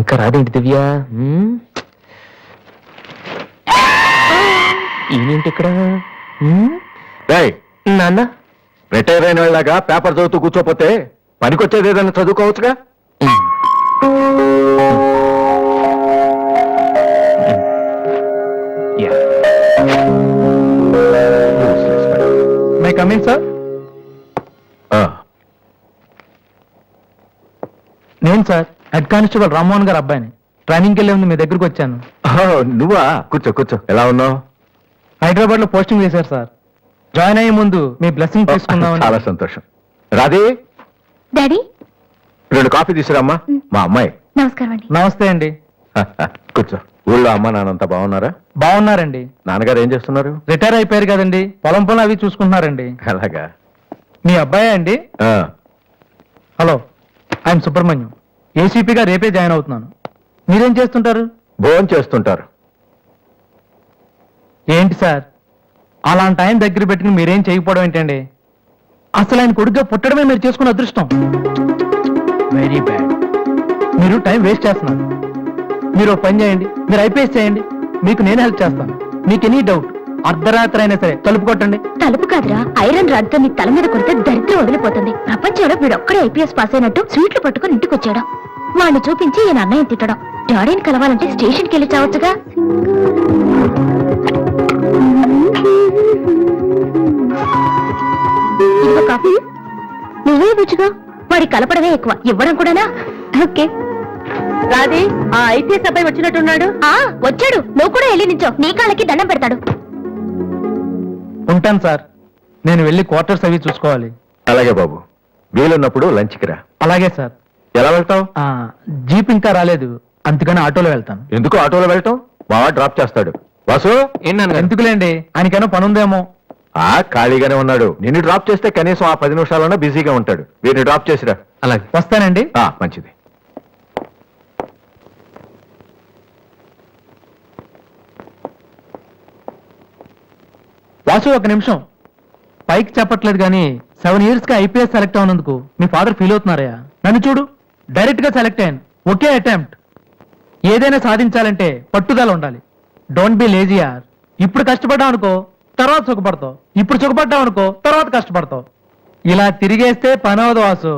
ఇంకా రాదేంటి దివ్య? ఈయనేంటి ఇక్కడ? నాన్న? రిటైర్ అయిన వాళ్ళగా పేపర్ చదువుతూ కూర్చోపోతే పనికొచ్చేది ఏదైనా చదువుకోవచ్చుగా. మై కమింగ్ సార్ నేను sir head constable Rammohan garu అబ్బాయిని. ట్రైనింగ్కి వెళ్ళే ముందు మీ దగ్గరికి వచ్చాను. నువ్వా? కూర్చో కూర్చో. ఎలా ఉన్నావు? హైదరాబాద్లో పోస్టింగ్ వేశారు సార్. జాయిన్ అయ్యే ముందు మీ బ్లెస్సింగ్ తీసుకుందామని. చాలా సంతోషం. రాధే? డాడీ? రెండు కాఫీ తీసుకురామ్మా. మా అమ్మాయి. నమస్కారం అండి. నమస్తే అండి. కూర్చో. ఊళ్ళో అమ్మ నాన్నంతా బాగున్నారా? బాగున్నారండి. నాన్నగారు ఏం చేస్తున్నారు? రిటైర్ అయిపోయారు కదండి. పొలం పొలం అవి చూసుకుంటున్నారండి. అలాగా మీ అబ్బాయి అండి? ఆ, హలో ఐఎమ్ సుబ్రహ్మణ్యం. ఏసీపీగా రేపే జాయిన్ అవుతున్నాను. మీరేం చేస్తుంటారు? భోజనం చేస్తుంటారు. ఏంటి సార్? అలాంటి ఆయన దగ్గర పెట్టుకుని మీరేం చేయకపోవడం ఏంటండి? అసలు ఆయన కొడుగ్గా పుట్టడమే మీరు చేసుకున్న అదృష్టం. వెరీ బ్యాడ్ మీరు టైం వేస్ట్ చేస్తున్నారు. మీరు పని చేయండి మీరు ఐపీఎస్ చేయండి మీకు నేను హెల్ప్ చేస్తాను. మీకు ఎనీ డౌట్ అర్ధరాత్రి అయినా సరే తలుపు కొట్టండి. తలుపు కాదురా ఐరన్ రాడ్తో నీ తల మీద కొడితే దరిద్రం వదిలిపోతుంది. ప్రపంచంలో వీడు ఒక్కడే ఐపీఎస్ పాస్ అయినట్టు స్వీట్లు పట్టుకుని ఇంటికి వచ్చాడు వాడిని చూపించి ఈయన అన్నయ్య తిట్టడం. డాడీని కలవాలంటే స్టేషన్కి వెళ్ళి చావచ్చుగా? కాఫీ. నువ్వే ఇవ్వచ్చుగా వాడి కలపడమే ఎక్కువ. ఇవ్వడం కూడానా? ఓకే. రాదే ఆ ఐపీఎస్ అబ్బాయి వచ్చినట్టున్నాడు? ఆ వచ్చాడు. నువ్వు కూడా వెళ్ళి నించో నీ కాళ్ళకి దండం పెడతాడు. ఉంటాను సార్. నేను వెళ్ళి క్వార్టర్స్ అవి చూసుకోవాలి. అలాగే బాబు. వీలున్నప్పుడు లంచ్కి రా. అలాగే సార్. ఎలా వెళ్తావు? ఆ, జీప్ ఇంకా రాలేదు. అందుకని ఆటోలో వెళ్తాను. ఎందుకు ఆటోలో వెళ్ళటం? బావా డ్రాప్ చేస్తాడు. వాసు? ఎందుకులేండి? ఆయనకేమో పని ఉందేమో ఆ ఖాళీగానే ఉన్నాడు. నిన్ను డ్రాప్ చేస్తే కనీసం ఆ పది నిమిషాలన్నా బిజీగా ఉంటాడు. వీరిని డ్రాప్ చేసిరా. అలాగే. వస్తానండి. ఆ, మంచిది. వాసు ఒక నిమిషం. పైకి చెప్పట్లేదు కానీ సెవెన్ ఇయర్స్గా ఐపీఎస్ సెలెక్ట్ అవునందుకు మీ ఫాదర్ ఫీల్ అవుతున్నారయ్యా. నన్ను చూడు. డైరెక్ట్గా సెలెక్ట్ అయ్యాను. ఒకే అటెంప్ట్. ఏదైనా సాధించాలంటే పట్టుదల ఉండాలి. డోంట్ బి లేజీ ఆర్ ఇప్పుడు కష్టపడ్డావు అనుకో తర్వాత సుఖపడతావు. ఇప్పుడు సుఖపడ్డావు అనుకో తర్వాత కష్టపడతావు. ఇలా తిరిగేస్తే పని అవదు వాసు.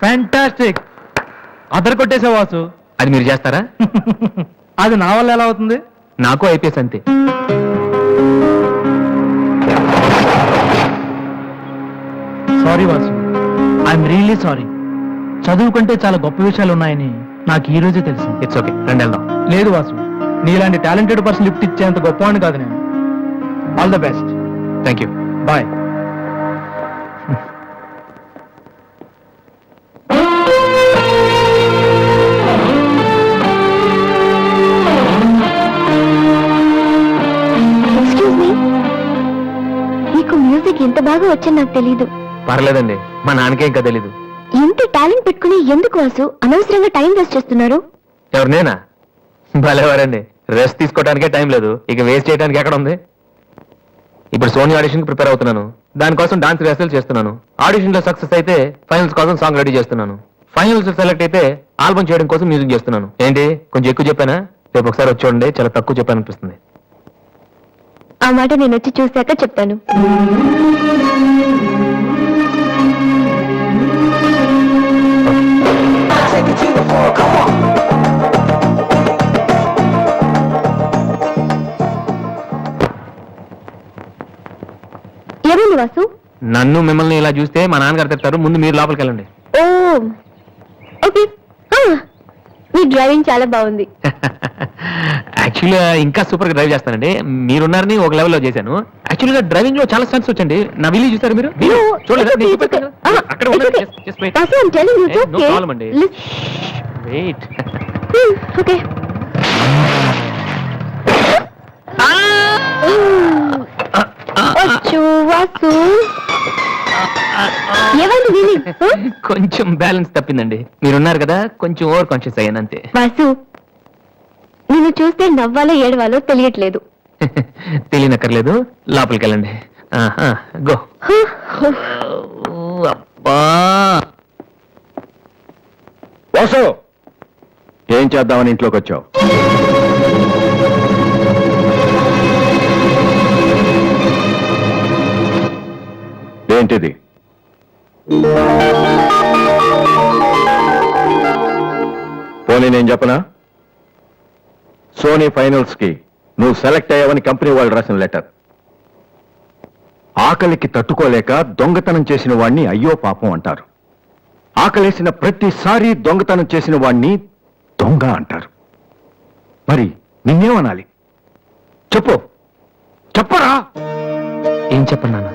ఫ్యాంటాస్టిక్ అదర్ కొట్టేసే వాసు. అది మీరు చేస్తారా? అది నా వల్ల ఎలా అవుతుంది? నాకు ఐపీఎస్ అంతే. Sorry Vasu. I'm really sorry చదువుకుంటే చాలా గొప్ప విషయాలు ఉన్నాయని నాకు ఈ రోజే తెలిసింది ఇట్స్ ఓకే రండి వెళ్దాం లేదు వాసు. నీలాంటి టాలెంటెడ్ పర్సన్ లిఫ్ట్ ఇచ్చేంత గొప్పవాడిని కాదు నేను. All the best thank you bye బాగా వచ్చని నాకు తెలీదు. పర్లేదండి మా నాన్నకే ఇంకా తెలీదు. ఇంత టాలెంట్ పెట్టుకుని ఎందుకు వాసు? అనవసరంగా టైం వేస్ట్ చేస్తున్నారు. ఎవరు నేనా భలేవారండి రెస్ట్ తీసుకోవడానికే టైం లేదు ఇక వేస్ట్ చేయడానికి ఎక్కడ ఉంది? ఇప్పుడు సోనీ ఆడిషన్ ప్రిపేర్ అవుతున్నాను దానికోసం డాన్స్ రిహర్సల్ చేస్తున్నాను ఆడిషన్లో సక్సెస్ అయితే ఫైనల్స్ కోసం సాంగ్ రెడీ చేస్తున్నాను ఫైనల్స్ సెలెక్ట్ అయితే ఆల్బమ్ చేయడం కోసం మ్యూజిక్ చేస్తున్నాను. ఏంటి కొంచెం ఎక్కువ చెప్పానా? రేపు ఒకసారి వచ్చి చూడండి చాలా తక్కువ చెప్పాను అనిపిస్తుంది ఆ మాట నేను వచ్చి చూశాక చెప్తాను ఏమైంది వాసు నన్ను మిమ్మల్ని ఇలా చూస్తే మా నాన్నగారు తిడతారు. ముందు మీరు లోపలికి వెళ్ళండి ఓ ఓకే. ఆ, మీ డ్రైవింగ్ చాలా బాగుంది. యాక్చువల్గా ఇంకా సూపర్గా డ్రైవ్ చేస్తానండి మీరున్నారని ఒక లెవెల్లో చేశాను యాక్చువల్గా డ్రైవింగ్లో చాలా సెన్స్ వచ్చండి నా విల్లు చూసారు మీరు మీరు No, చూడలేదా? it's నేను okay, it's చూపెట్టాను. okay. అక్కడ it's ఉండండి. okay. Just- just wait. Vasu, I'm telling you, it's no okay. problem అండి. Lis- wait Hmm, okay. వచ్చు, వాసు. ఏమైంది వీలి? Huh? కొంచెం బ్యాలెన్స్ తప్పిందండి మీరున్నారు కదా కొంచెం ఓవర్ కాన్షియస్ అయ్యాను అంతే వాసు నిన్ను చూస్తే నవ్వాలో ఏడవాలో తెలియట్లేదు. తెలియనక్కర్లేదు. లోపలికి వెళ్ళండి ఆహా, గో. అబ్బా. వాసు! ఏం చేద్దామని ఇంట్లోకి వచ్చావు? ఏంటిది? పోనీ నేను చెప్పనా? సోనీ ఫైనల్స్కి నువ్వు సెలెక్ట్ అయ్యావని కంపెనీ వాళ్ళు రాసిన లెటర్ ఆకలికి తట్టుకోలేక దొంగతనం చేసిన వాణ్ణి అయ్యో పాపం అంటారు. ఆకలేసిన ప్రతిసారి దొంగతనం చేసిన వాణ్ణి దొంగ అంటారు. మరి నిన్నేమనాలి? చెప్పు. చెప్పరా? ఏం చెప్పను నాన్న?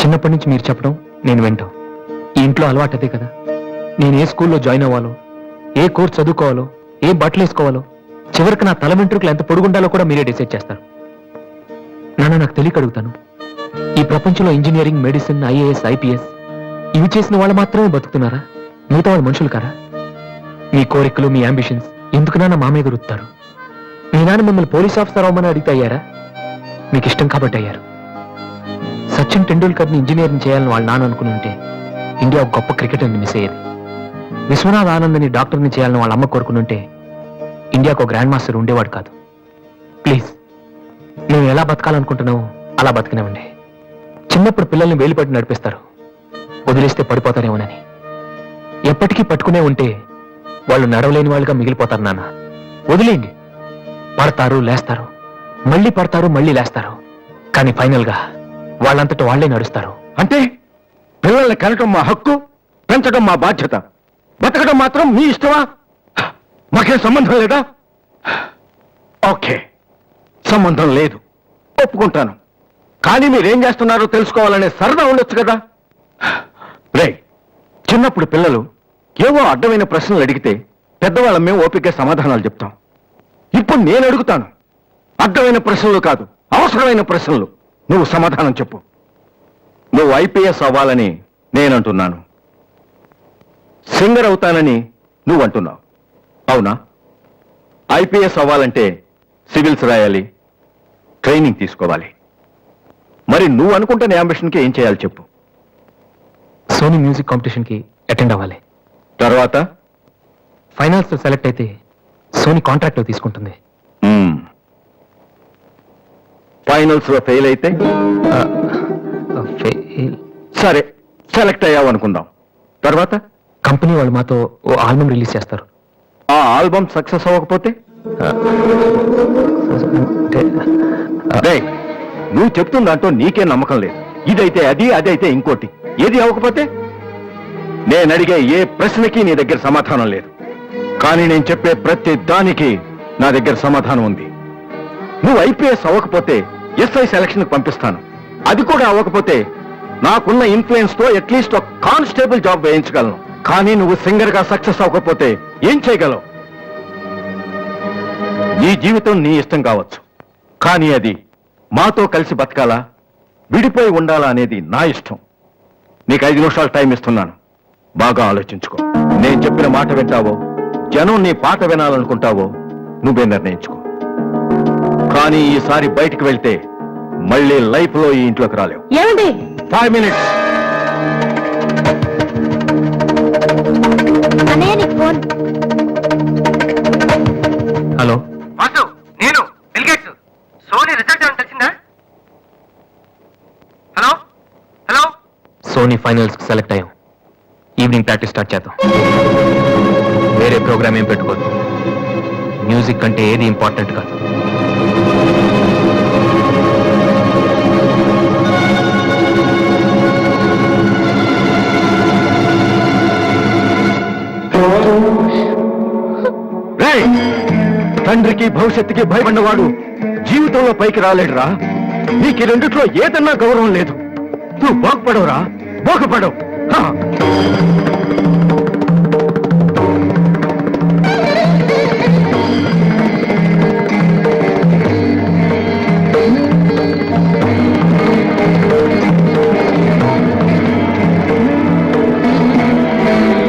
చిన్నప్పటి నుంచి మీరు చెప్పడం నేను వింటాం. ఈ ఇంట్లో అలవాటు అదే కదా. నేను ఏ స్కూల్లో జాయిన్ అవ్వాలో ఏ కోర్స్ చదువుకోవాలో ఏ బట్టలు వేసుకోవాలో చివరికి నా తల వెంట్రుకలు ఎంత పొడుగుండాలో కూడా మీరే డిసైడ్ చేస్తారు. నాన్న నాకు తెలియక అడుగుతాను. ఈ ప్రపంచంలో ఇంజనీరింగ్ మెడిసిన్ ఐఏఎస్ ఐపీఎస్ ఇవి చేసిన వాళ్ళు మాత్రమే బతుకుతున్నారా? మిగతా వాళ్ళు మనుషులు కారా? మీ కోరికలు మీ అంబిషన్స్ ఎందుకు నాన్న మా మీద రుత్తారు మీ నాన్న మిమ్మల్ని పోలీస్ ఆఫీసర్ అవ్వమని అడిగితే అయ్యారా? మీకు ఇష్టం కాబట్టి అయ్యారు. సచిన్ టెండూల్కర్ని ఇంజనీరింగ్ చేయాలని వాళ్ళు నాన్న అనుకుని ఉంటే ఇండియా ఒక గొప్ప క్రికెటర్ని మిస్ అయ్యేది. విశ్వనాథ్ ఆనంద్ని డాక్టర్ని చేయాలని వాళ్ళ అమ్మ కోరుకుని ఉంటే ఇండియాకు ఒక గ్రాండ్ మాస్టర్ ఉండేవాడు కాదు. ప్లీజ్ నేను ఎలా బతకాలనుకుంటున్నావో అలా బతకనివ్వండి. చిన్నప్పుడు పిల్లల్ని వేలిపట్టి నడిపిస్తారు. వదిలేస్తే పడిపోతారేమోనని. ఎప్పటికీ పట్టుకునే ఉంటే వాళ్ళు నడవలేని వాళ్ళుగా మిగిలిపోతారు నాన్న. వదిలేయండి. పడతారు లేస్తారు. మళ్ళీ పడతారు మళ్ళీ లేస్తారు. కానీ ఫైనల్గా వాళ్ళంతట వాళ్ళే నడుస్తారు. అంటే పిల్లల్ని కనటం మా హక్కు పెంచడం మా బాధ్యత. బతకడం మాత్రం మీ ఇష్టమా? మాకేం సంబంధం లేదా? ఓకే. సంబంధం లేదు. ఒప్పుకుంటాను. కానీ మీరేం చేస్తున్నారో తెలుసుకోవాలనే సరదా ఉండొచ్చు కదా? రే చిన్నప్పుడు పిల్లలు ఏవో అడ్డమైన ప్రశ్నలు అడిగితే పెద్దవాళ్ళం మేము ఓపిక సమాధానాలు చెప్తాం. ఇప్పుడు నేను అడుగుతాను. అడ్డమైన ప్రశ్నలు కాదు అవసరమైన ప్రశ్నలు. నువ్వు సమాధానం చెప్పు. నువ్వు ఐపీఎస్ అవ్వాలని నేనంటున్నాను. సింగర్ అవుతానని నువ్వు అంటున్నావు అవునా? ఐపీఎస్ అవ్వాలంటే సివిల్స్ రాయాలి ట్రైనింగ్ తీసుకోవాలి. మరి నువ్వు అనుకుంటున్న అంబిషన్కి ఏం చేయాలి చెప్పు. సోనీ మ్యూజిక్ కాంపిటీషన్కి అటెండ్ అవ్వాలి. తర్వాత? ఫైనల్స్ సెలెక్ట్ అయితే సోనీ కాంట్రాక్ట్ తీసుకుంటుంది. ఫైనల్స్లో ఫెయిల్ అయితే. సరే సెలెక్ట్ అయ్యావు అనుకుందాం తర్వాత? కంపెనీ వాళ్ళు మాతో ఓ ఆల్బమ్ రిలీజ్ చేస్తారు. ఆ ఆల్బమ్ సక్సెస్ అవ్వకపోతే? రేయ్, నువ్వు చెప్తున్న దాంట్లో నీకే నమ్మకం లేదు. ఇదైతే అది అదైతే ఇంకోటి. ఏది అవ్వకపోతే? నేను అడిగే ఏ ప్రశ్నకి నీ దగ్గర సమాధానం లేదు. కానీ నేను చెప్పే ప్రతి దానికి నా దగ్గర సమాధానం ఉంది. నువ్వు ఐపీఎస్ అవ్వకపోతే ఎస్ఐ సెలక్షన్ పంపిస్తాను. అది కూడా అవ్వకపోతే నాకున్న ఇన్ఫ్లుయెన్స్తో అట్లీస్ట్ ఒక కానిస్టేబుల్ జాబ్ వేయించగలను. కానీ నువ్వు సింగర్గా సక్సెస్ అవ్వకపోతే ఏం చేయగలవు? నీ జీవితం నీ ఇష్టం కావచ్చు. కానీ అది మాతో కలిసి బతకాలా? విడిపోయి ఉండాలా అనేది నా ఇష్టం. నీకు ఐదు నిమిషాలు టైం ఇస్తున్నాను. బాగా ఆలోచించుకో. నేను చెప్పిన మాట వింటావో? జనం నీ పాట వినాలనుకుంటావో? నువ్వే నిర్ణయించుకో. కానీ ఈసారి బయటికి వెళ్తే మళ్ళీ లైఫ్లో ఈ ఇంట్లోకి రాలేవు. ఫైవ్ మినిట్స్ సోనీ ఫైనల్స్కి సెలెక్ట్ అయ్యాం. ఈవినింగ్ ప్రాక్టీస్ స్టార్ట్ చేద్దాం. వేరే ప్రోగ్రామ్ ఏం పెట్టుకోదు. మ్యూజిక్ కంటే ఏది ఇంపార్టెంట్ కాదు. తండ్రికి భవిష్యత్తుకి భయపడినవాడు జీవితంలో పైకి రాలేడురా. నీకు రెండిట్లో ఏదన్నా గౌరవం లేదు. నువ్వు బాగుపడవురా. బాగుపడు